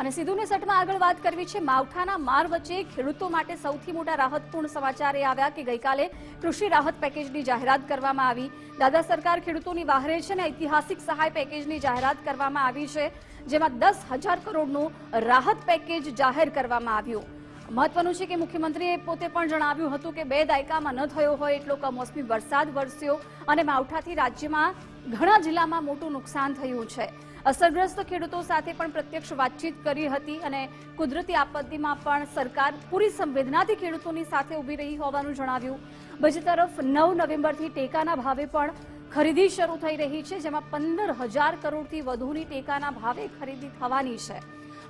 અને સીધુને સટમાં આગળ વાત કરવી છે, માવઠાના માર વચ્ચે ખેડૂતો માટે સૌથી મોટા રાહતપૂર્ણ સમાચાર એ આવ્યા કે ગઈકાલે કૃષિ રાહત પેકેજની જાહેરાત કરવામાં આવી. દાદા સરકાર ખેડૂતોની વાહરે છે અને ઐતિહાસિક સહાય પેકેજની જાહેરાત કરવામાં આવી છે, જેમાં દસ હજાર કરોડનું રાહત પેકેજ જાહેર કરવામાં આવ્યું. મહત્વનું છે કે મુખ્યમંત્રીએ પોતે પણ જણાવ્યું હતું કે બે દાયકામાં ન થયો હોય એટલો કમોસમી વરસાદ વરસ્યો અને માવઠાથી રાજ્યમાં ઘણા જિલ્લામાં મોટું નુકસાન થયું છે. અસરગ્રસ્ત ખેડૂતો સાથે પણ પ્રત્યક્ષ વાતચીત કરી હતી અને કુદરતી આપત્તિમાં પણ સરકાર પૂરી સંવેદનાથી ખેડૂતોની સાથે ઊભી રહી હોવાનું જણાવ્યું. બીજી તરફ નવ નવેમ્બરથી ટેકાના ભાવે પણ ખરીદી શરૂ થઈ રહી છે, જેમાં પંદર હજાર કરોડથી વધુની ટેકાના ભાવે ખરીદી થવાની છે.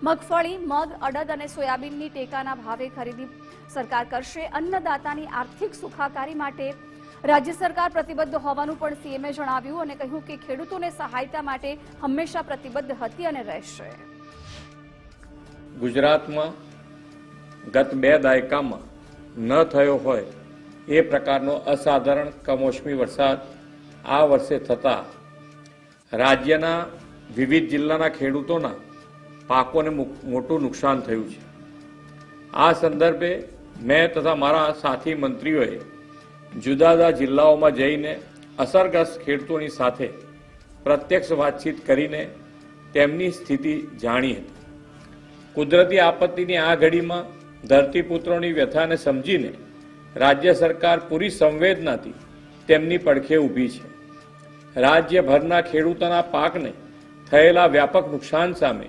મગફળી મગ અડદ અને સોયાબીનની ટેકાના ભાવે ખરીદી સરકાર કરશે. અન્નદાતાની આર્થિક સુખાકારી માટે રાજ્ય સરકાર પ્રતિબદ્ધ હોવાનું પણ સીએમએ જણાવ્યું અને કહ્યું કે ખેડૂતોને સહાયતા માટે હંમેશા પ્રતિબદ્ધ હતી અને રહેશે. ગુજરાતમાં ગત બે દાયકામાં ન થયો હોય એ પ્રકારનો અસાધારણ કમોસમી વરસાદ આ વર્ષે થતા રાજ્યના વિવિધ જિલ્લાના ખેડૂતોના પાકોને મોટું નુકસાન થયું છે. આ સંદર્ભે મેં તથા મારા સાથી મંત્રીઓએ જુદા જુદા જિલ્લાઓમાં જઈને અસરગ્રસ્ત ખેડૂતોની સાથે પ્રત્યક્ષ વાતચીત કરીને તેમની સ્થિતિ જાણી હતી. કુદરતી આપત્તિની આ ઘડીમાં ધરતીપુત્રોની વ્યથાને સમજીને રાજ્ય સરકાર પૂરી સંવેદનાથી તેમની પડખે ઊભી છે. રાજ્યભરના ખેડૂતોના પાકને થયેલા વ્યાપક નુકસાન સામે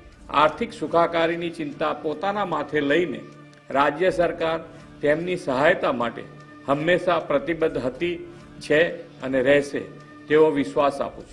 આર્થિક સુખાકારીની ચિંતા પોતાના માથે લઈને રાજ્ય સરકાર તેમની સહાયતા માટે હંમેશા પ્રતિબદ્ધ હતી, છે અને રહેશે તેવો વિશ્વાસ આપું છું.